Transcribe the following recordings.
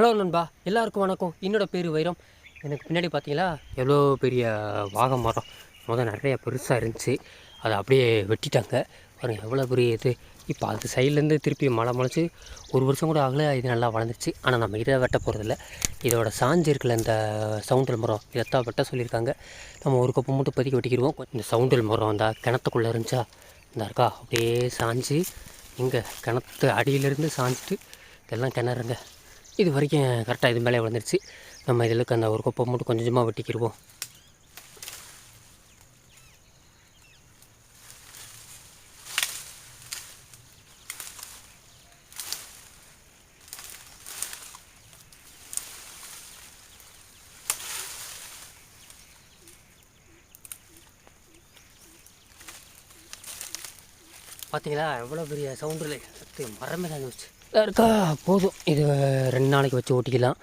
Hello நண்பா எல்லாருக்கும் வணக்கம். என்னோட பேர் வைரம். எனக்கு பின்னாடி பார்த்தீங்களா எவ்வளோ பெரிய வாகை மரம். முதல் நிறைய பெருசாக இருந்துச்சு. அதை அப்படியே வெட்டிட்டாங்க. பாருங்க எவ்வளோ பெரிய இது. இப்போ அது சைட்லேருந்து திருப்பி மழை முளைச்சி ஒரு வருஷம் கூட ஆகல இது நல்லா வளர்ந்துருச்சு. ஆனால் நம்ம இதை வெட்ட போகிறதில்ல இதோட சாஞ்சு இருக்கல இந்த சவுண்டல் மரம். இதைத்தான் வெட்ட சொல்லியிருக்காங்க. நம்ம ஒரு கப்பு மட்டும் பதுக்கி வெட்டிக்கிடுவோம். இந்த சவுண்டல் மரம் அந்த கிணத்துக்குள்ளே இருந்துச்சா இந்த இருக்கா அப்படியே சாஞ்சு இங்கே கிணத்து அடியிலேருந்து சாஞ்சிட்டு இதெல்லாம் கிணறுங்க. இது வரைக்கும் கரெக்டாக இது மேலே விழுந்துருச்சு. நம்ம இதில் அந்த ஒரு கொப்பை மட்டும் கொஞ்சம் கொஞ்சமாக வெட்டிக்கிடுவோம் பார்த்தீங்களா எவ்வளோ பெரிய சவுண்டில் சத்து மரமே தான் வச்சு. இருக்கா? போதும். இது ரெண்டு நாளைக்கு வச்சு ஓட்டிக்கலாம்.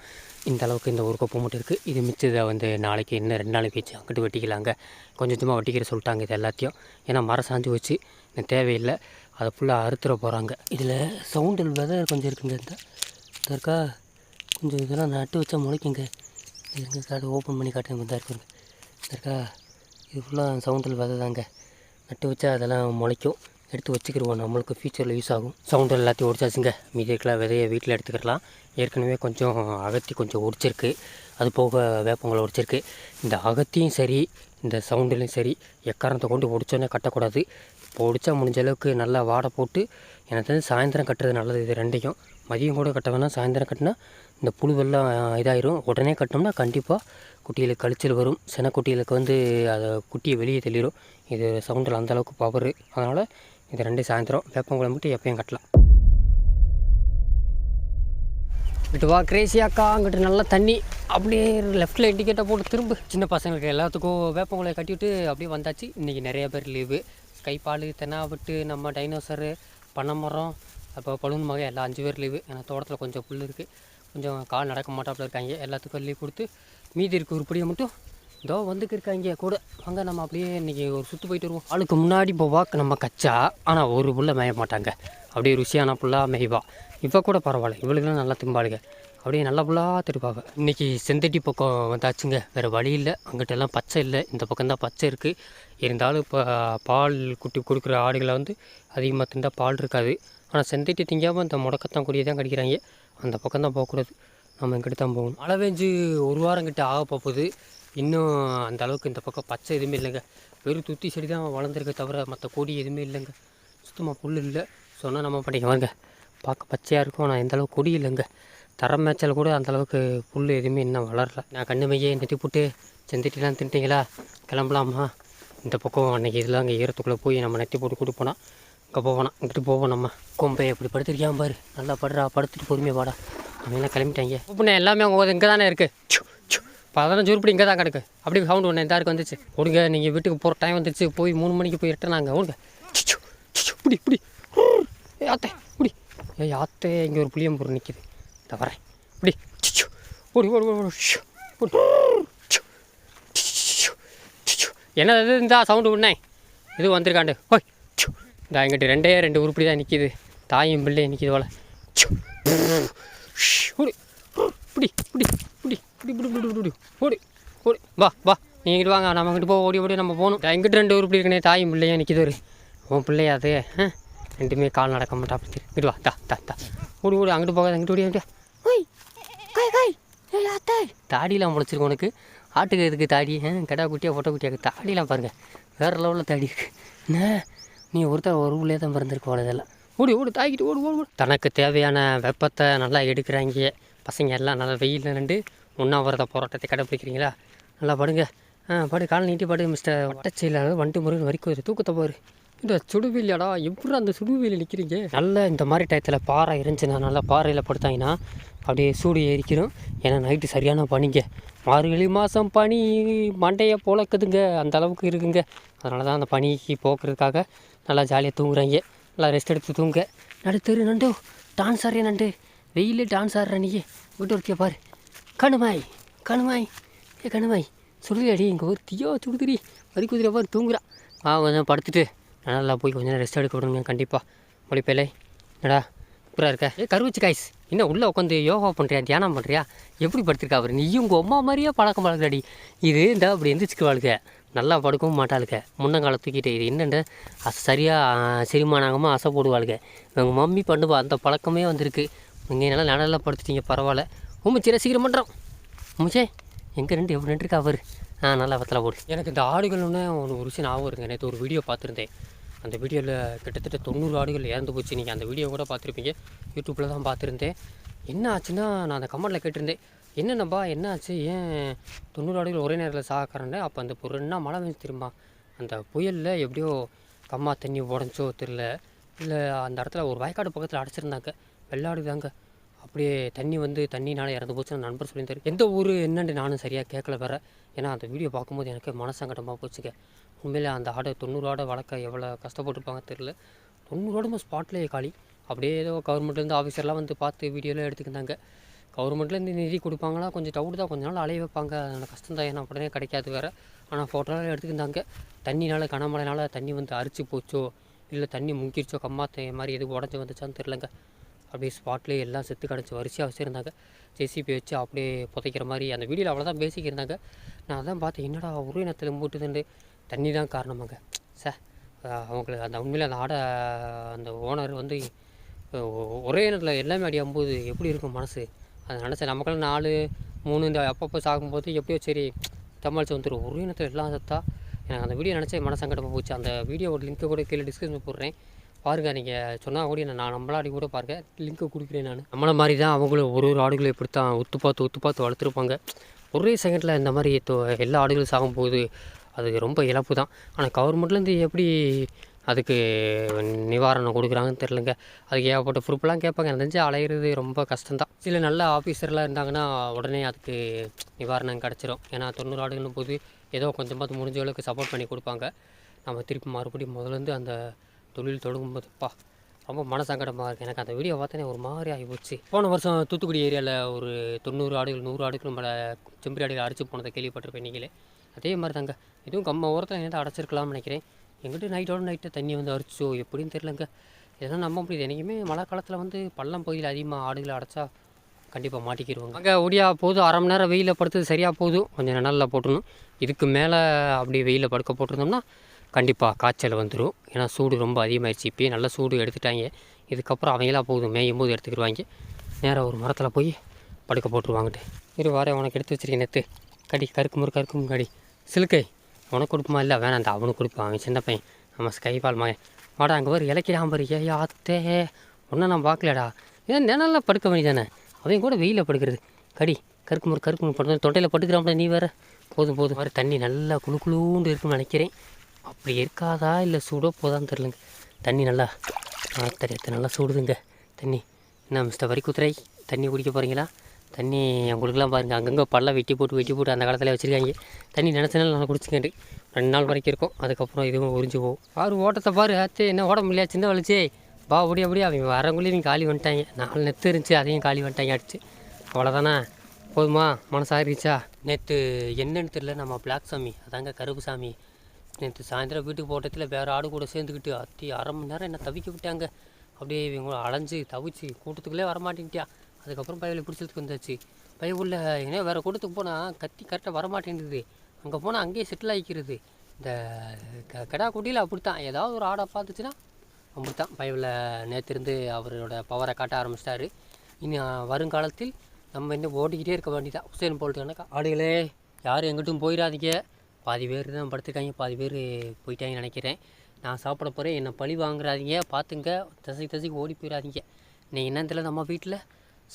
இந்த அளவுக்கு இந்த ஒரு கொப்பை மட்டும் இருக்குது இது மிச்சதை வந்து நாளைக்கு இன்னும் ரெண்டு நாளைக்கு வச்சு அங்கிட்டு வெட்டிக்கலாங்க. கொஞ்சம் கொஞ்சமாக வெட்டிக்கிற சொல்லிட்டாங்க இது எல்லாத்தையும். ஏன்னா மரம் சாஞ்சு வச்சு எனக்கு தேவையில்லை. அதை ஃபுல்லாக அறுத்துற போகிறாங்க இதில் சவுண்டில் விதை கொஞ்சம் இருக்குங்க. இந்த இருக்கா? கொஞ்சம் இதெல்லாம் நட்டு வச்சா முளைக்குங்க. இருங்க கார்டு ஓப்பன் பண்ணி காட்டுங்க தான் இருக்குங்க இருக்கா? இது ஃபுல்லாக சவுண்டில் விதை தாங்க. நட்டு வச்சா அதெல்லாம் முளைக்கும். எடுத்து வச்சுக்கிடுவோம். நம்மளுக்கு ஃபியூச்சரில் யூஸ் ஆகும். சவுண்டு எல்லாத்தையும் ஒடிச்சாச்சுங்க. மீதி இருக்கிற விதையை வீட்டில் எடுத்துக்கிடலாம். ஏற்கனவே கொஞ்சம் அகத்தி கொஞ்சம் ஒடிச்சிருக்கு. அது போக வேப்பங்களை ஒடிச்சிருக்கு. இந்த அகத்தியும் சரி இந்த சவுண்டுலையும் சரி எக்காரணத்தை கொண்டு ஒடிச்சோன்னே கட்டக்கூடாது. இப்போ ஒடிச்சா முடிஞ்ச அளவுக்கு நல்லா வாடை போட்டு எனக்கு தெரிஞ்சு சாயந்தரம் கட்டுறது நல்லது. இது ரெண்டையும். மதியம் கூட கட்ட வேணாம். சாயந்தரம் கட்டினா இந்த புழுவெல்லாம் இதாயிரும். உடனே கட்டினோம்னா கண்டிப்பாக குட்டிகளுக்கு கழிச்சல் வரும். சின குட்டிகளுக்கு வந்து அதை குட்டியை வெளியே தெளிரும் இது சவுண்டில் அந்தளவுக்கு பவர் அதனால் இது ரெண்டு சாயந்தரம். வேப்பங்குளம் மட்டும் எப்பயும் கட்டலாம். இங்கிட்டு வா கிரேசி அக்கா அங்கிட்டு நல்லா தண்ணி. அப்படியே லெஃப்ட்டில் இண்டிகேட்டர் போட்டு திரும்ப. சின்ன பசங்களுக்கு எல்லாத்துக்கும் வேப்பங்குலையை கட்டிவிட்டு அப்படியே வந்தாச்சு. இன்றைக்கி நிறைய பேர் லீவு கைப்பால் தென்னாவட்டு நம்ம டைனோசரு பனைமரம் அப்போ பழுன் மகை எல்லாம் அஞ்சு பேர் லீவு ஏன்னா தோட்டத்தில் கொஞ்சம் புல் இருக்குது கொஞ்சம் கால் நடக்க மாட்டாப்புல இருக்காங்க. எல்லாத்துக்கும் லீவ் கொடுத்து மீதி இருக்க உருப்படியை மட்டும் இதோ வந்துக்கு இருக்காங்க. கூட வாங்க நம்ம அப்படியே இன்றைக்கி ஒரு சுற்று போயிட்டு வருவோம். ஆளுக்கு முன்னாடி போவாக்கு நம்ம கச்சா ஆனால் ஒரு புல்ல மேய மாட்டாங்க. அப்படியே ருசியான புல்லாக மேய்வா. இப்போ கூட பரவாயில்ல. இவளுக்குலாம் நல்லா திம்பாளுங்க அப்படியே நல்லா புல்லாக திருப்பாங்க இன்றைக்கி செந்தட்டி பக்கம் வந்தாச்சுங்க. வேறு வழி இல்லை. அங்கிட்டெல்லாம் பச்சை இல்லை. இந்த பக்கம் தான் பச்சை இருக்குது இருந்தாலும் இப்போ பால் குட்டி கொடுக்குற ஆடுகளை வந்து அதிகமாக திண்டா பால் இருக்காது. ஆனால் செந்தட்டி திங்காமல் இந்த முடக்கத்தான் கூடிய தான் கடிக்கிறாங்க. அந்த பக்கம் தான் போகக்கூடாது. நம்ம இங்கிட்டு தான் போகணும். மழை பெஞ்சு ஒரு வாரம் கிட்ட ஆக போகுது. இன்னும் அந்த அளவுக்கு இந்த பக்கம் பச்சை எதுவுமே இல்லைங்க. வெறும் துத்தி செடி தான் வளர்ந்துருக்க தவிர மற்ற கொடி எதுவுமே இல்லைங்க. சுத்தமாக புல் இல்லை. சொன்னால் நம்ம பண்ணிக்க வாங்க பார்க்க பச்சையாக இருக்கும். ஆனால் எந்தளவுக்கு கொடி இல்லைங்க. தர மேய்ச்சல் கூட அந்த அளவுக்கு புல் எதுவுமே இன்னும் வளரல. நான் கண்ணு மையே நெத்தி போட்டு செந்திட்டிலாம் தின்ட்டிங்களா? கிளம்பலாமா? இந்த பக்கம் அன்றைக்கி இதெல்லாம் அங்கே ஈரத்துக்குள்ளே போய் நம்ம நெத்தி போட்டு கூட்டு போனால் அங்கே போவோம் இங்கிட்டு போவோம் நம்ம. கொம்பை எப்படி படுத்துருக்கியான் பாரு. நல்லா படுறா. படுத்துட்டு பொறுமையாக பாடா அவங்களாம் கிளம்பிட்டாங்க. இப்போ எல்லாமே அவங்க இங்கே தானே இருக்குது பதினஞ்சு உருப்படி இங்கே தான் கிடக்கு. அப்படி சவுண்டு ஒன்று இந்த இருக்கு வந்துச்சு. கொடுங்க நீங்கள் வீட்டுக்கு போகிற டைம் வந்துச்சு. போய் மூணு மணிக்கு போய் ரிட்டர்ன் கொடுங்க சிச்சு சிச்சு இப்படி இப்படி ஏ ஆத்தே இப்படி ஏ ஆத்தே இங்கே ஒரு புளியம்பூர் நிற்கிது இந்த வரேன். இப்படி சிச்சு ஓடி ஓடி ஓடி என்ன இது? இந்த சவுண்டு உடனே இது வந்திருக்காண்டு. ஓய் இந்த எங்கிட்ட ரெண்டே ரெண்டு உருப்படி தான் நிற்கிது தாயும் பிள்ளையும் நிற்கிது போல. சிச்சு. இப்படி இப்படி இப்படி இப்படி இப்படி இப்படி இப்படி ஓடி ஓடி. வா வா. நீ இங்கிட்டு வாங்க. நம்ம இங்கிட்டு போ ஓடி ஓடி நம்ம போகணும். எங்கிட்ட ரெண்டு உருப்படி இருக்கனே. தாயும் பிள்ளையும் நிற்கிது ஒரு உன் பிள்ளையா அது? ஆ? ரெண்டுமே கால் நடக்க மாட்டா அப்படி இங்கிட்டு வா. தா தா தா ஓடி ஓடி. அங்கிட்டு போகாத அங்கிட்டு ஓடி அங்கிட்டு தாடியெலாம் முளைச்சிருக்கு உனக்கு. ஆட்டுக்கு எதுக்கு தாடி? கடா குட்டியாக பொட்டை குட்டியாக தாடியெலாம் பாருங்கள் வேறு லெவலில் தாடி என்ன? நீ ஒருத்தர் ஒரு உள்ளே தான் பிறந்திருக்க அவ்வளோ இதெல்லாம். ஓடி ஓடி. தாக்கிட்டு ஓடி ஓடி ஓடி. தனக்கு தேவையான வெப்பத்தை நல்லா எடுக்கிறாங்க. பசங்க எல்லாம் நல்லா வெயிலில் நின்று உண்ணாவிரத போராட்டத்தை கடைப்பிடிக்கிறீங்களா? நல்லா படுங்க. ஆ படு கால் நீட்டி படு மிஸ்டர் வட்டச்செயலாளர் வண்டி முருகன் வரைக்கும் ஒரு தூக்கத்தை பாரு. இந்த சுடுவெளியாடா எப்படி அந்த சுடுவெளியில் நிற்கிறீங்க நல்ல இந்த மாதிரி டயத்தில் பாறை இருந்துச்சுன்னா நல்லா பாறையில் படுத்தாங்கன்னா அப்படியே சூடு ஏறிக்கிறோம் ஏன்னா நைட்டு சரியான பனிங்க. மார்கழி மாதம் பனி மண்டையை பொழக்குதுங்க அந்த அளவுக்கு இருக்குங்க. அதனால தான் அந்த பனிக்கு போக்குறதுக்காக நல்லா ஜாலியாக தூங்குறாங்க. நல்லா ரெஸ்ட் எடுத்து தூங்க. தெரு நண்டு டான்ஸ் ஆடுறேன் நண்டு? வெயிலே டான்ஸ் ஆடுற நீ விட்டு ஒருத்திய பாரு. கணுமாய் கணுமாய் ஏ கணுமாய் அடி இங்கே ஒரு தீயோ சுடுதிரி வரி குதிரை பாரு தூங்குறா ஆ கொஞ்சம் படுத்துட்டு நல்லா போய் கொஞ்ச நேரம் ரெஸ்ட் எடுக்க விடுங்க கண்டிப்பாக மொழிப்பேலை என்னடா சூப்பராக இருக்க? ஏ கருவிச்சு காய்ஸ் என்ன உள்ளே உட்காந்து யோகா பண்ணுறியா தியானம் பண்ணுறியா எப்படி படுத்திருக்கா அவர் நீயும் உங்கள் அம்மா மாதிரியே பழக்கம் பழக்கடி இது இந்த அப்படி எந்திரிச்சுக்குவாளுங்க நல்லா படுக்கவும் மாட்டாளுக்க முன்னங்கால தூக்கிட்டு இது என்னென்ன சரியாக செரிமானாகமாக அசை போடுவாளுங்க உங்கள் மம்மி பண்ணுவா அந்த பழக்கமே வந்திருக்கு. நீங்கள் நல்லா நல்லா படுத்துட்டீங்க பரவாயில்ல. உமிச்சிர சீக்கிரம் பண்ணுறோம் உமிச்சே எங்கே ரெண்டு எப்படி நின்றுருக்கா அவர். ஆ நல்லா பத்தல போடு. எனக்கு இந்த ஆடுகள் ஒன்று ஒரு விஷயம் ஞாபகம் இருங்க நேற்று ஒரு வீடியோ பார்த்துருந்தேன். அந்த வீடியோவில் கிட்டத்தட்ட தொண்ணூறு ஆடுகள் இறந்து போச்சு. நீங்கள் அந்த வீடியோ கூட பார்த்துருப்பீங்க. யூடியூப்பில் தான் பார்த்துருந்தேன். என்ன ஆச்சுன்னா நான் அந்த கமெண்ட்டில் கேட்டிருந்தேன். என்னென்னப்பா என்ன ஆச்சு? ஏன் தொண்ணூறு ஆடுகள் ஒரே நேரத்தில் சாக்கிறேன்னு அப்போ அந்த பொருள்னா மழை பெஞ்சு திரும்ப அந்த புயலில் எப்படியோ கம்மா தண்ணி உடஞ்சோ தெரில இல்லை அந்த இடத்துல ஒரு வயக்காடு பக்கத்தில் அடைச்சிருந்தாங்க. வெள்ளாடு தாங்க அப்படியே தண்ணி வந்து தண்ணினால் இறந்து போச்சுன்னு நண்பர் சொல்லியிருந்தார். எந்த ஊர் என்னன்னு நானும் சரியாக கேட்கல வேற. ஏன்னா அந்த வீடியோ பார்க்கும்போது எனக்கு மனசங்கடமாக போச்சுங்க. உண்மையில் அந்த ஆடை தொண்ணூறு ஆடை வளர்க்க எவ்வளோ கஷ்டப்பட்டுருப்பாங்க தெரில தொண்ணூறு ஸ்பாட்லேயே காலி. அப்படியே ஏதோ கவர்மெண்ட்லேருந்து ஆஃபீஸர்லாம் வந்து பார்த்து வீடியோலாம் எடுத்துக்கிட்டாங்க. கவர்மெண்ட்லேருந்து நிதி கொடுப்பாங்களா? கொஞ்சம் டவுட் தான். கொஞ்ச நாள் அலைய வைப்பாங்க. அதனால் கஷ்டம் தான். ஏன்னா உடனே கிடைக்காது வேறு. ஆனால் ஃபோட்டோலாம் எடுத்துக்கிட்டாங்க. தண்ணினால் கனமழைனால தண்ணி வந்து அரிச்சு போச்சோ? இல்லை தண்ணி முங்கிருச்சோ? கம்மாத்த மாதிரி எதுவும் உடஞ்சி வந்துச்சான்னு தெரிலங்க அப்படியே ஸ்பாட்லேயே எல்லாம் செத்து கிடச்சி வரிசையாக வச்சுருந்தாங்க. ஜேசிபி வச்சு அப்படியே புதைக்கிற மாதிரி அந்த வீடியோவில் அவ்வளோதான் பேசிக் இருந்தாங்க. நான் அதான் பார்த்தேன் என்னடா ஒரு இனத்தில் மூட்டுதுண்டு தண்ணி தான் காரணமாங்க. சார் அவங்களுக்கு அந்த உண்மையில் அந்த ஆடை அந்த ஓனர் வந்து ஒரே நேரத்தில் எல்லாமே அடியாகும்போது எப்படி இருக்கும் மனசு? அதை நினச்சேன் நமக்கெல்லாம் நாலு மூணு இந்த அப்பப்போ சாகும்போது எப்படியோ சரி சமாளித்து வந்துடும் ஒரே இனத்தில் எல்லாம் சத்தா எனக்கு அந்த வீடியோ நினச்சே மனசங்கடமாக போச்சு. அந்த வீடியோவோட லிங்க்கை கூட கீழே டிஸ்கிரிப்ஷன் போடுறேன். பாருங்கள் நீங்கள் சொன்னால் கூட நான் நம்மளாடி கூட பாருங்க லிங்க்கை கொடுக்குறேன் நான். நம்மளை மாதிரி தான் அவங்களும் ஒரு ஒரு ஆடுகளும் இப்படி தான் ஒத்து பார்த்து ஒத்து பார்த்து வளர்த்துருப்பாங்க. ஒரே செகண்டில் இந்த மாதிரி தோ எல்லா ஆடுகளும் சாகும்போது அது ரொம்ப இழப்பு தான் ஆனால் கவர்மெண்ட்லேருந்து எப்படி அதுக்கு நிவாரணம் கொடுக்குறாங்கன்னு தெரிலங்க அதுக்கு ஏகப்பட்ட ப்ரூஃப்லாம் கேட்பாங்க. எனக்கு தெரிஞ்சு அலையிறது ரொம்ப கஷ்டம்தான். சில நல்ல ஆஃபீஸர்லாம் இருந்தாங்கன்னா உடனே அதுக்கு நிவாரணம் கிடச்சிரும். ஏன்னா தொண்ணூறு ஆடுகளும் போது ஏதோ கொஞ்சமாக முடிஞ்ச அளவுக்கு சப்போர்ட் பண்ணி கொடுப்பாங்க. நம்ம திருப்பி மறுபடியும் முதலேருந்து அந்த தொழில் தொடங்கும் போதுப்பா ரொம்ப மனசங்கடமாக இருக்குது எனக்கு அந்த வீடியோ பார்த்தனே ஒரு மாதிரி ஆகி போச்சு போன வருஷம் தூத்துக்குடி ஏரியாவில் ஒரு தொண்ணூறு ஆடுகள் நூறு ஆடுகள் மேலே செம்பரி ஆடுகள் அடிச்சு போனதை கேள்விப்பட்டிருப்பேன் நீங்களே. அதே மாதிரி தாங்க இதுவும் கம்ம ஓரத்தில் என்ன அடைச்சிருக்கலாம்னு நினைக்கிறேன். எங்கிட்ட நைட்டோட நைட்டு தண்ணி வந்து அரிச்சோ எப்படின்னு தெரிலங்க இதெல்லாம் நம்ப முடியுது. என்றைக்குமே மழை காலத்தில் வந்து பள்ளம் பகுதியில் அதிகமாக ஆடுகளை அடைச்சா கண்டிப்பாக மாட்டிக்கிடுவாங்க அங்கே ஒடியா போதும். அரை மணி நேரம் வெயிலில் படுத்தது சரியாக போதும். கொஞ்சம் நல்லா போட்டுணும் இதுக்கு மேலே அப்படி வெயிலில் படுக்க போட்டிருந்தோம்னா கண்டிப்பாக காய்ச்சல் வந்துடும் ஏன்னா சூடு ரொம்ப அதிகமாகிடுச்சு இப்போயே நல்ல சூடு எடுத்துட்டாங்க. இதுக்கப்புறம் அவங்களா போதும். மேயும் போது எடுத்துக்கிடுவாங்க நேராக ஒரு மரத்தில் போய் படுக்க போட்டுருவாங்கட்டு. இரு வாரேன் உனக்கு எடுத்து வச்சிருக்கேன் நேற்று கடி கருக்கு முறு கருக்கு கடி. சிலுக்கை உனக்கு கொடுக்குமா? இல்லை வேணாம் அந்த அவனுக்கு கொடுப்பான் அவன் சின்ன பையன். நம்ம ஸ்கைபால் மகன். வாடா அங்கே வரும் இலக்கிடாம பாரு ஏ ஆத்தே ஒன்றும் நான் பார்க்கலடா. ஏன் நிழலில் படுக்க வேண்டியதானே? அவன் கூட வெயிலில் படுக்கிறது. கடி கருக்கு முறு கருக்கு முறு படுத்து தொண்டையில் படுக்கிறான்ல நீ வேறு. போதும் போதும். மாதிரி தண்ணி நல்லா குளு குளுன்னு இருக்குன்னு நினைக்கிறேன். அப்படி இருக்காதா? இல்லை சூடோ போதான்னு தெரிலங்க தண்ணி நல்லா தெரியத்த நல்லா சூடுதுங்க. தண்ணி என்ன மிஸ்டர் வரிக்குத்துறை தண்ணி குடிக்க போகிறீங்களா தண்ணி உங்களுக்குலாம் பாருங்கள் அங்கங்கே பல்ல வெட்டி போட்டு வெட்டி போட்டு அந்த காலத்தில் வச்சுருக்காங்க. தண்ணி நினச்சனால நல்லா குடிச்சுக்கண்டு ரெண்டு நாள் வரைக்கும் இருக்கும். அதுக்கப்புறம் இதுவும் உறிஞ்சு போகும். பாரு ஓட்டத்தை பாரு ஆச்சு என்ன ஓட முடியாது சின்ன வலிச்சே. பா அப்படி அப்படியே அவங்க வரவங்களையும் இவங்க காலி வந்துட்டாங்க. நாலு நெத்து இருந்துச்சு அதையும் காலி வந்துட்டாங்க அடிச்சு. அவ்வளோதானே போதுமா? மனசாகிருச்சா? நேற்று என்னன்னு தெரில நம்ம பிளாக் சாமி அதாங்க கருப்பு சாமி. நேற்று சாயந்தரம் வீட்டுக்கு போட்டத்தில் வேறு ஆடு கூட சேர்ந்துக்கிட்டு அத்தி அரை மணி நேரம் என்ன தவிக்க விட்டாங்க. அப்படியே இவங்க அலைஞ்சு தவிச்சு கூட்டத்துக்குள்ளே வரமாட்டேங்கிட்டியா அதுக்கப்புறம் பையவில் பிடிச்சதுக்கு வந்தாச்சு. பைய உள்ள ஏன்னா வேறு கூட்டத்துக்கு போனால் கத்தி கரெக்டாக வரமாட்டேங்குது அங்கே போனால் அங்கேயே செட்டில் ஆகிக்கிறது இந்த க கடா குட்டியில் அப்படித்தான். ஏதாவது ஒரு ஆடை பார்த்துச்சுன்னா அப்படித்தான். பைபிளில் நேற்றிருந்து அவரோட பவரை காட்ட ஆரம்பிச்சிட்டாரு. இனி வருங்காலத்தில் நம்ம இன்னும் ஓடிக்கிட்டே இருக்க வேண்டியதான் உசேன் போல்ட்டு கணக்கா ஆடுகளே யாரும் எங்கிட்டும் போயிடாதீங்க. பாதி பேர் தான் படுத்துருக்காங்க பாதி பேர் போயிட்டாங்கன்னு நினைக்கிறேன். நான் சாப்பிட போகிறேன் என்னை பழி வாங்குறாதீங்க பார்த்துங்க தசைக்கு தசைக்கு ஓடி போயிடாதீங்க இன்னைக்கு என்னத்தில் நம்ம வீட்டில்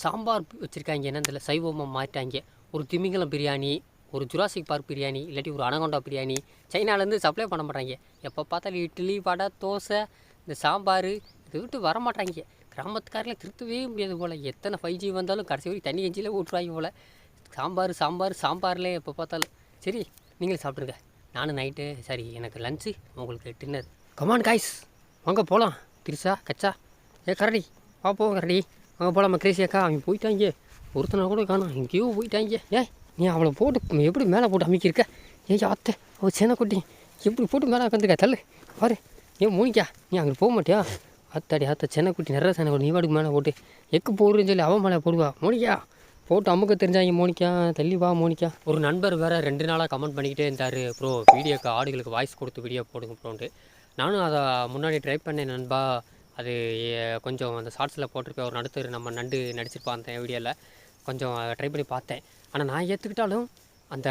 சாம்பார் வச்சுருக்காங்க என்னத்தில் சைவமாக மாறிட்டாங்க. ஒரு திமிங்கலம் பிரியாணி ஒரு ஜுராசிக் பார்க் பிரியாணி இல்லாட்டி ஒரு அனகொண்டா பிரியாணி சைனாலேருந்து சப்ளை பண்ண மாட்டாங்க. எப்போ பார்த்தாலும் இட்லி வடை தோசை இந்த சாம்பார் இதை விட்டு வர மாட்டாங்க. கிராமத்துக்காரில் திருத்தவே முடியாது போல். எத்தனை ஃபைவ் ஜி வந்தாலும் கடைசி வரைக்கும் தண்ணி கஞ்சியில் ஊற்றுவாங்க போல். சாம்பார் சாம்பார் சாம்பார்லேயே எப்போ பார்த்தாலும். சரி நீங்களே சாப்பிட்ருங்க நானும் நைட்டு சரி எனக்கு லஞ்சு உங்களுக்கு டின்னர் கமான் காய்ஸ் வாங்க போகலாம் திரிசா கச்சா. ஏ கரடி. வா போவோம் கரடி. அங்கே போகலாம் கிரேசி அக்கா? அவங்க போயிட்டாங்க ஒருத்தனை கூட காணும். எங்கேயோ போயிட்டாங்க ஏ நீ அவளை போட்டு எப்படி மேலே போட்டு அமைக்கியிருக்க? ஏ அத்தை அவள் சேனை குட்டி. எப்படி போட்டு மேலே உட்காந்துருக்க தள்ளு. பாரு. ஏன் மூணிக்கா நீ அங்கே போக மாட்டியா? அத்தாடி அத்தை சென்னக்குட்டி நிறைய சென்னக்குட்டி நீ வாடுக்கு மேலே போட்டு. எக்கு போடுறேன்னு சொல்லி அவன் மேலே போடுவா. மூணிக்கா போட்டு அமுக்க தெரிஞ்சாங்க மோனிக்கா தெளிவா மோனிக்கா ஒரு நண்பர் வேற ரெண்டு நாளாக கமெண்ட் பண்ணிக்கிட்டே இருந்தார். ப்ரோ வீடியோக்கு ஆடுகளுக்கு வாய்ஸ் கொடுத்து வீடியோ போடுங்க ப்ரோன்ட்டு நானும் அதை முன்னாடி ட்ரை பண்ணேன் நண்பா. அது கொஞ்சம் அந்த ஷார்ட்ஸில் போட்டிருப்பேன் ஒரு நடுத்தர் நம்ம நண்டு நடிச்சிருப்பான் அந்த வீடியோவில் கொஞ்சம் ட்ரை பண்ணி பார்த்தேன். ஆனால் நான் ஏற்றுக்கிட்டாலும் அந்த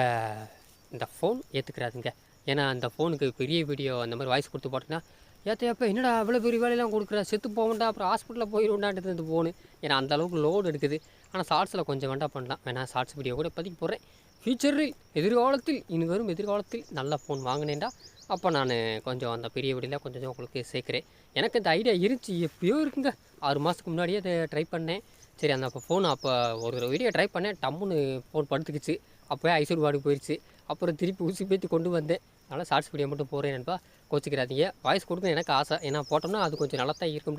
இந்த ஃபோன் ஏற்றுக்கிறாதுங்க ஏன்னா அந்த ஃபோனுக்கு பெரிய வீடியோ அந்த மாதிரி வாய்ஸ் கொடுத்து போட்டேன்னா ஏற்ற என்னடா அவ்வளோ பெரிய வேலையெல்லாம் கொடுக்குற? செத்து போகண்டா அப்புறம் ஹாஸ்பிட்டலில் போயிடுண்டான்ட்டு போகணும் ஏன்னா அந்த அளவுக்கு லோடு எடுக்குது. ஆனால் ஷார்ட்ஸில் கொஞ்சம் வேண்டா பண்ணலாம். வேணா ஷார்ட்ஸ் வீடியோ கூட பதிக்க போகிறேன் ஃபியூச்சரில் எதிர்காலத்தில் இனி வரும் எதிர்காலத்தில் நல்ல ஃபோன் வாங்கினேன்டா. அப்போ நான் கொஞ்சம் அந்த பெரிய வீடியோவில் கொஞ்சம் கொஞ்சம் உங்களுக்கு சேர்க்குறேன். எனக்கு இந்த ஐடியா இருந்துச்சு. எப்பயோ இருக்குங்க. ஆறு மாதத்துக்கு முன்னாடியே அதை ட்ரை பண்ணேன். சரி அந்த அப்போ ஃபோன் அப்போ ஒரு வீடியோ ட்ரை பண்ணேன். டம்முன்னு ஃபோன் படுத்துக்கிச்சு. அப்போயே ஐசூர் வார்டு போயிடுச்சு அப்புறம் திருப்பி ஊசி பேத்தி கொண்டு வந்தேன். அதனால் ஷார்ட்ஸ் வீடியோ மட்டும் போகிறேன் நண்பா. கோச்சிக்கிறாதீங்க வாய்ஸ் கொடுக்க எனக்கு ஆசை. ஏன்னா போட்டோம்னா அது கொஞ்சம் நல்லா தான் இருக்கும்.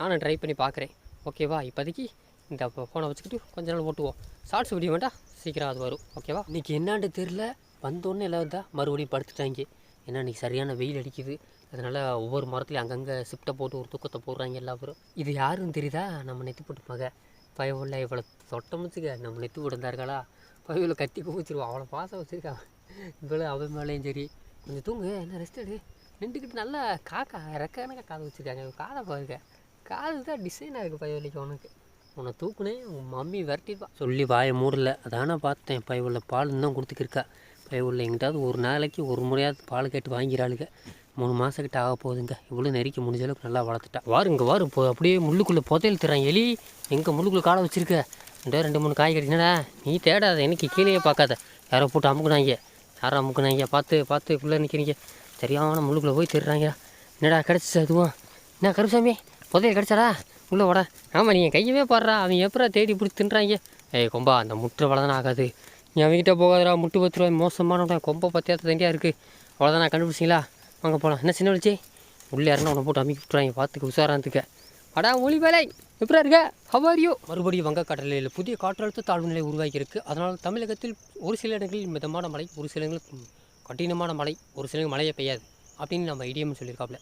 நானும் ட்ரை பண்ணி பார்க்குறேன். ஓகேவா இப்போதைக்கு இந்த ஃபோனை வச்சுக்கிட்டு கொஞ்ச நாள் ஓட்டுவோம். ஷார்ட்ஸ் வீடியோ வேண்டாம் சீக்கிரம் அது வரும். ஓகேவா இன்றைக்கி என்னான்னு தெரில வந்தோடனே எல்லாம் தான் மறுபடியும் படுத்துட்டாங்க. ஏன்னா இன்றைக்கி சரியான வெயில் அடிக்குது. அதனால் ஒவ்வொரு மரத்துலையும் அங்கங்கே ஷிஃப்ட்டை போட்டு ஒரு தூக்கத்தை போடுறாங்க எல்லாரும். இது யாருன்னு தெரியுதா? நம்ம நெத்து போட்டு மக. பயவுள்ள இவ்வளோ தொட்டம் வச்சுக்க நம்ம நெத்து போட்டு இருந்தார்களா பயவில் கத்தி குவிச்சிருவோம் அவ்வளோ பாசம் வச்சுருக்கா. இவ்வளோ அவன் மேலேயும் சரி. கொஞ்சம் தூங்கு என்ன ரெஸ்ட் எடு. நின்றுக்கிட்டு நல்லா காக்கா ரெக்கானக்கா காது வச்சுருக்காங்க. காதை பாருங்க. காது தான் டிசைனாக இருக்குது பயவலிக்கு உனக்கு உன்னை தூக்குனேன் உன் மம்மி விரட்டிப்பா. சொல்லி வாயை மூடல. அதானே பார்த்தேன். பயவுள்ள பால் இன்னும் கொடுத்துக்கிருக்கா. பயவுள்ள எங்கிட்டாவது ஒரு நாளைக்கு ஒரு முறையாவது பால் கேட்டு வாங்கிறாளுங்க மூணு மாதக்கிட்ட ஆக போகுதுங்க. இவ்வளோ நெருக்கி முடிஞ்ச அளவுக்கு நல்லா வளர்த்துட்டா. வாருங்க வாரு. இப்போ அப்படியே முள்ளுக்குள்ளே புதையல் தரான் எலி எங்கே முள்ளுக்குள்ளே காலை வச்சிருக்க? ரெண்டே ரெண்டு மூணு காய் என்னடா? நீ தேடாத. எனக்கு கீழேயே பார்க்காத. யாரோ போட்டு அமுக்குனாங்க. யாரா முக்குனாங்க பார்த்து பார்த்து உள்ளே நிற்கிறீங்க சரியான முள்ளுக்குள்ளே போய் தெரிறாங்க என்னடா கிடச்சிச்சு அதுவும் என்ன கருசாமி புதையல் கிடச்சாடா? உள்ளே வாடா. ஆமாம் நீங்கள் கையவே பாடுறா. அவன் எப்படா தேடி பிடிச்சி தின்றாங்க ஏய் கொம்பா அந்த முட்டை வளதான ஆகாது. நீ அவங்ககிட்ட போகாதடா. முட்டு பத்து ரூபாய் மோசமான கொம்பை பத்தியாத்த தண்டியாக இருக்குது அவ்வளோதானா கண்டுபிடிச்சிங்களா? வாங்க போகலாம் என்ன சின்ன வலிச்சி உள்ளே யாருன்னா உன்னை போட்டு அமைக்கி விட்டுறாங்க பார்த்துக்க உஷாராந்துக்க அடா ஒளி வேலை எப்படா இருக்க? ஹவாரியோ மறுபடியும் வங்கக்கடலில் புதிய காற்றழுத்த தாழ்வு நிலை உருவாகியிருக்கு. அதனால் தமிழகத்தில் ஒரு சில இடங்களில் மிதமான மழை ஒரு சில இடங்களில் கடினமான மழை ஒரு சில மழையே பெய்யாது அப்படின்னு நம்ம இடியம்னு சொல்லியிருக்காப்புல.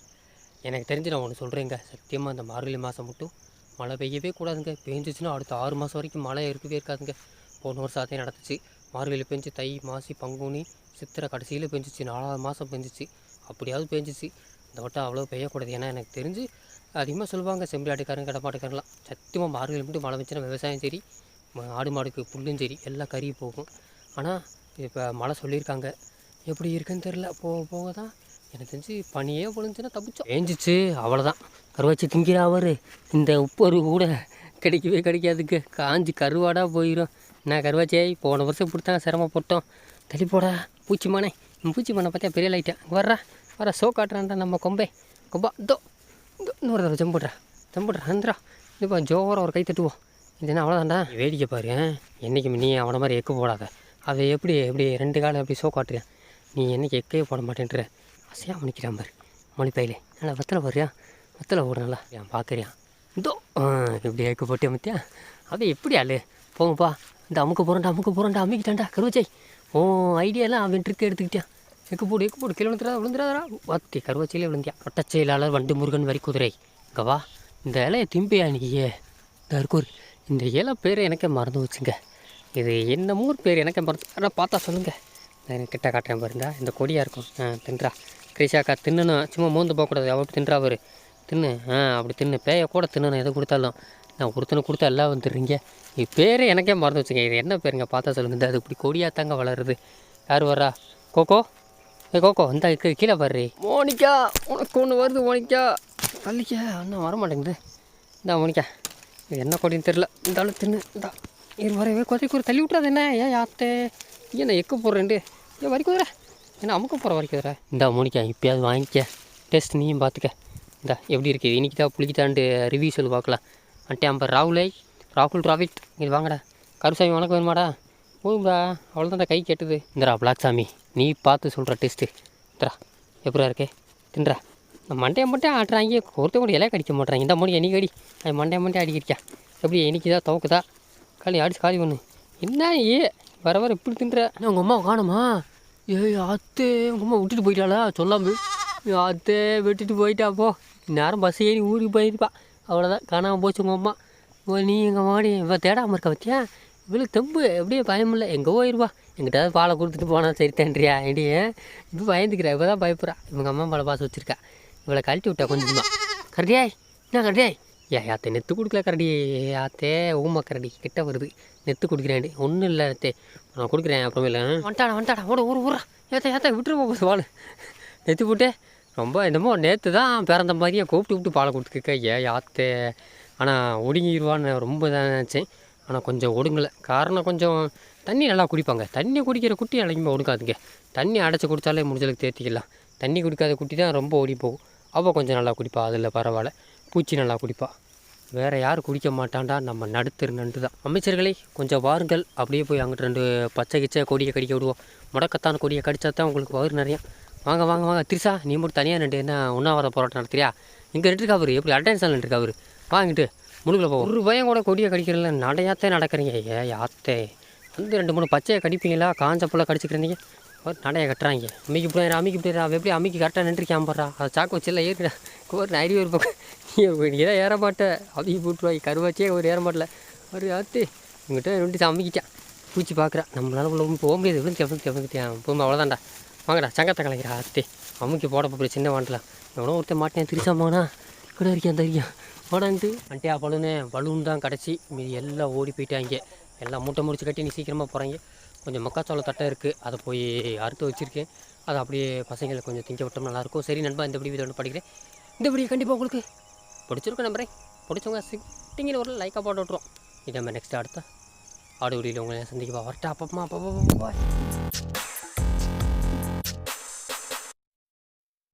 எனக்கு தெரிஞ்சு நான் ஒன்று சொல்கிறேங்க சத்தியமாக அந்த மார்கழி மாதம் மட்டும் மழை பெய்யவே கூடாதுங்க. பெஞ்சிச்சுன்னா அடுத்த ஆறு மாதம் வரைக்கும் மழை இருக்கவே இருக்காதுங்க. போன வருஷம் அதே நடந்துச்சு. மார்கழி பெஞ்சு தை மாசி பங்குனி சித்திரை கடைசியில் பெஞ்சிச்சு. நாலாவது மாதம் பெஞ்சிச்சு. அப்படியாவது பெஞ்சிச்சு. இந்த வட்டம் அவ்வளோ பெய்யக்கூடாது. ஏன்னா எனக்கு தெரிஞ்சு அதிகமாக சொல்லுவாங்க செம்பிளாட்டுக்காரங்க கடமாட்டுக்காரங்களாம் சத்தியமாக மார்கழி மட்டும் மழை பெஞ்சுன்னா விவசாயம் சரி ஆடு மாடுக்கு புல்லும் சரி எல்லாம் கறி போகும். ஆனால் இப்போ மழை சொல்லியிருக்காங்க. எப்படி இருக்குன்னு தெரில போக போக தான் எனக்கு தெரிஞ்சு பனியே பொழிஞ்சுன்னா தப்பிச்சோம். ஏஞ்சிச்சு அவ்வளோதான் கருவாச்சி திங்கிற அவர். இந்த உப்பு கூட கிடைக்கவே கிடைக்காதுக்கு. காஞ்சி கருவாடாக போயிடும் நான் கருவாச்சியாய் போன வருஷம் கொடுத்தாங்க சிரமப்பட்டோம் தள்ளி போடா பூச்சி மானே. பூச்சி மானை பார்த்தா பெரிய லைட்டேன் வர்றா வர சோ காட்டுறான்டா நம்ம கொம்பே. கொம்பா தோ இன்னொரு தடவை ஜம்புட்றா ஜம்புட்றா அந்திரா. இப்போ ஜோரம் ஒரு கை தட்டுவோம். இது என்ன அவ்வளோதான்டா வேடிக்கை பாரு என்றைக்கும் நீ அவனை மாதிரி எக்கு போடாத. அதை எப்படி எப்படி ரெண்டு காலம் எப்படி ஷோ நீ என்னைக்கு எக்கையே போட மாட்டேன்ற. அசையா மணிக்கிறான் பாரு மொழிப்பையிலே. நல்லா வெத்தலை பாருயா வெத்தலை போடு நல்லா. ஏன் பார்க்குறியா இதோ இப்படி எக்கு போட்டியா மத்தியா அது எப்படி ஆளு? போங்கப்பா. இந்த அமுக்க போகிறேன்டா அமுக்க போகிறேன்டா அமுக்கிட்டான்டா. கருவச்சை. ஓ ஐடியாலாம் அவன் ட்ரிக் எடுத்துக்கிட்டியா எக்கு போடு எக்கு போடு. கீழே விழுந்துடாதா விழுந்துடாதா வத்தி கருவச்சையிலே விழுந்தியா. ஒட்டச்செயலாளர் வண்டு முருகன் வரி குதிரை. இங்கே வா. இந்த இலையை திம்பியா நீயே தர்கூர் இந்த இலை பேர் எனக்கே மறந்து வச்சுங்க இது என்ன ஊர் பேர் எனக்கே மறந்து ஆனால் பார்த்தா சொல்லுங்கள் நான் கிட்ட காட்டுறேன் பாருங்க. இந்த கொடியாக இருக்கும். ஆ தின்றா. கிரிஷாக்கா தின்னணும் சும்மா மூந்து போகக்கூடாது. அவள் தின்றா அவர் தின்னு ஆ அப்படி தின்னு. பேயை கூட தின்னணும். எது கொடுத்தாலும். நான் ஒருத்தனை கொடுத்தா எல்லாம் வந்துடுறீங்க. இது பேரே எனக்கே மறந்து வச்சுங்க இது என்ன பேருங்க? பார்த்தா சொல்லுங்கள் இந்த அது இப்படி கொடியாக தாங்க வளருது. யார் வர்றா? கோகோ? கோகோ இந்த கீழே பாரு. மோனிகா உனக்கு ஒன்று வருது மோனிகா. தள்ளிக்க அண்ணா வர மாட்டேங்குது இந்தா மோனிகா. இது என்ன கொடின்னு தெரில இந்த ஆளு தின்னு இந்தா. இது வரவே கொதை கூறு தள்ளி விட்றாது என்ன? ஏன் யாத்தே ஏன் எக்க போடுறேன்ட்டு ஏன் வரி குதிரை. என்ன அமுக்க போகிற வரி குதிரை? இந்தா மோனிகா இப்போயாவது வாங்கிக்க. டெஸ்ட் நீயும் பார்த்துக்க இந்தா எப்படி இருக்குது இன்னைக்கு தான் புளிக்கிட்டான்ட்டு ரிவ்யூ சொல்லி பார்க்கலாம் அன்ட்டே அம்பர் ராகுலை. ராகுல் ராவிட் இது வாங்கடா. கருசாமி உனக்கு வேணுமாடா? போதும்டா. அவ்வளோதான் கை கெட்டுது. இந்தரா பிளாக் சாமி நீ பார்த்து சொல்கிற டெஸ்ட்டு இந்தரா எப்படா இருக்கே? தின்றா. நான் மண்டையை மட்டும் ஆட்டுறாங்க. ஒருத்தர் கூட இலைய கடிக்க மாட்றாங்க இந்த மணி என்னைக்கு அடி? அவன் மண்டையை மட்டும் அடிக்கிறியா? எப்படி என்னைக்குதா துவக்குதா? காலி அடிச்சு காலி பண்ணு. என்ன ஏ வர வர இப்படி தின்ற. உங்கள் அம்மா காணுமா? ஏய் அத்தே உங்கள் அம்மா விட்டுட்டு போயிட்டாளா? சொல்லாம அத்தே விட்டுட்டு போயிட்டா போ. நேரம் பஸ் ஏறி ஊருக்கு போயிருப்பா. அவ்வளோதான் காணாமல் போச்சு உங்கள் அம்மா. ஓ நீ எங்கள் மாடி இவ தேடாமல் இருக்க பத்தியா? இவ்வளோ தெம்பு எப்படியே பயமில்லை எங்கே போயிடுவா எங்கிட்ட பாலை கொடுத்துட்டு போனால் சரி தண்றியா ஏடி இப்போ பயந்துக்கிறா. இப்போ தான் பயப்படுறா. இவங்க அம்மா பாலை பாசம் வச்சிருக்கா. இவளை கழட்டி விட்டா கொஞ்சமாக கரடியாய் என்ன கரடியாய் ஏ யாத்தே நெத்து கொடுக்கல கரடி. யாத்தே ஊமா கரடி கிட்ட வருது. நெத்து கொடுக்குறேன் ஒன்றும் இல்லை அத்தே. நான் கொடுக்குறேன் அப்புறமேல. வந்துட்டாடா வந்துட்டாடா. ஓட ஊர் ஊரா ஏத்த ஏத்த விட்டுரு போகுது பால். நெத்து போட்டு ரொம்ப என்னமோ நேற்று தான் பிறந்த மாதிரியே கூப்பிட்டு விட்டு பாலை கொடுத்துருக்க ஏ யாத்தே ஆனால் ஒடுங்கிடுவான்னு ரொம்ப இதாக நினச்சேன். ஆனால் கொஞ்சம் ஒடுங்கலை. காரணம் கொஞ்சம் தண்ணி நல்லா குடிப்பாங்க. தண்ணி குடிக்கிற குட்டி இலைக்குமே ஒடுக்காதுங்க தண்ணி அடைச்சி குடித்தாலே முடிஞ்சளவுக்கு தேர்த்திக்கலாம் தண்ணி குடிக்காத குட்டி தான் ரொம்ப ஓடி போகும். அவள் கொஞ்சம் நல்லா குடிப்பா. அதில் பரவாயில்ல. பூச்சி நல்லா குடிப்பா. வேறு யார் குடிக்க மாட்டான்டா நம்ம நடுத்தரு நண்டு தான். அமைச்சர்களே கொஞ்சம் வாருங்கள். அப்படியே போய் அங்கிட்டு ரெண்டு பச்சை கிச்சை கொடியை கடிக்க விடுவோம். முடக்கத்தான் கொடியை கடிச்சா தான் உங்களுக்கு வயிறு நிறையா வாங்க வாங்க வாங்க. திரிசா நீ மட்டும் தனியாக நண்டு என்ன உண்ணாவிரத போராட்டம் நடத்துறியா? இங்கே நின்றுருக்கா அவர்? எப்படி அட்டன்ஷன் நின்றுருக்கா அவர்? வாங்கிட்டு முழுக்கில் போ ஒரு பயம் கூட கொடியை கடிக்கிறதில்ல நடையாத்தே நடக்கிறீங்க ஏ யாத்தே. வந்து ரெண்டு மூணு பச்சையை கடிப்பீங்களா? காஞ்ச புள்ள கடிச்சிக்கிறீங்க ஒரு நடையை கட்டுறாங்க. அமைக்கி பிடிக்கிறா அமைக்கி பிடிக்கிறா எப்படி அமைக்கி கரெக்டாக நின்றுருக்கான் போடுறா. அதை சாக்கு வச்சில்ல ஏறிடா. ஒரு அடி ஒரு பக்கம். நீ தான் ஏற மாட்டேன் அவிக்கு போட்டுருவாய் கருவாச்சே ஒரு ஏற மாட்டல. ஒரு ஆத்து இங்கிட்ட ரெண்டு அமைக்கிட்டான் பூச்சி பார்க்குறா நம்மளால உள்ள போக முடியாது. விழுந்து கிளம்பி கிளம்பிக்கிட்டான் போகும்போது அவ்வளோதான்டா வாங்கடா சங்கத்தை கலைக்கிறா ஆத்தே அமுக்கி போட போகிற சின்ன வாண்டலாம் எவ்வளோ ஒருத்தன் மாட்டேன் திருசாமானா கூட இருக்கேன் தெரியும் ஓடான்ட்டு அண்டியா பலூனு பலூன் தான் கிடச்சி மீதி எல்லாம் ஓடி போயிட்டாங்க. எல்லாம் மூட்டை முடிச்சு கட்டி நீ சீக்கிரமாக போகிறாங்க கொஞ்சம் மக்காச்சோளம் தட்டை இருக்குது அதை போய் அறுத்து வச்சுருக்கேன். அதை அப்படியே பசங்களை கொஞ்சம் திங்க விட்டோம் நல்லாயிருக்கும். சரி நண்பா இந்த வீடியோ ஒன்று படிக்கிறேன். இந்த வீடியோ கண்டிப்பாக உங்களுக்கு பிடிச்சிருக்கோம் நம்புறேன் பிடிச்சவங்க சிட்டிங்கில் ஒரு லைக்காக போட்டு விட்ருவோம் இதே மாதிரி நெக்ஸ்ட் அடுத்த ஆடு வீடியோவில் உங்களை சந்திக்கப்பா வரட்டா அப்பப்பா அப்பப்பா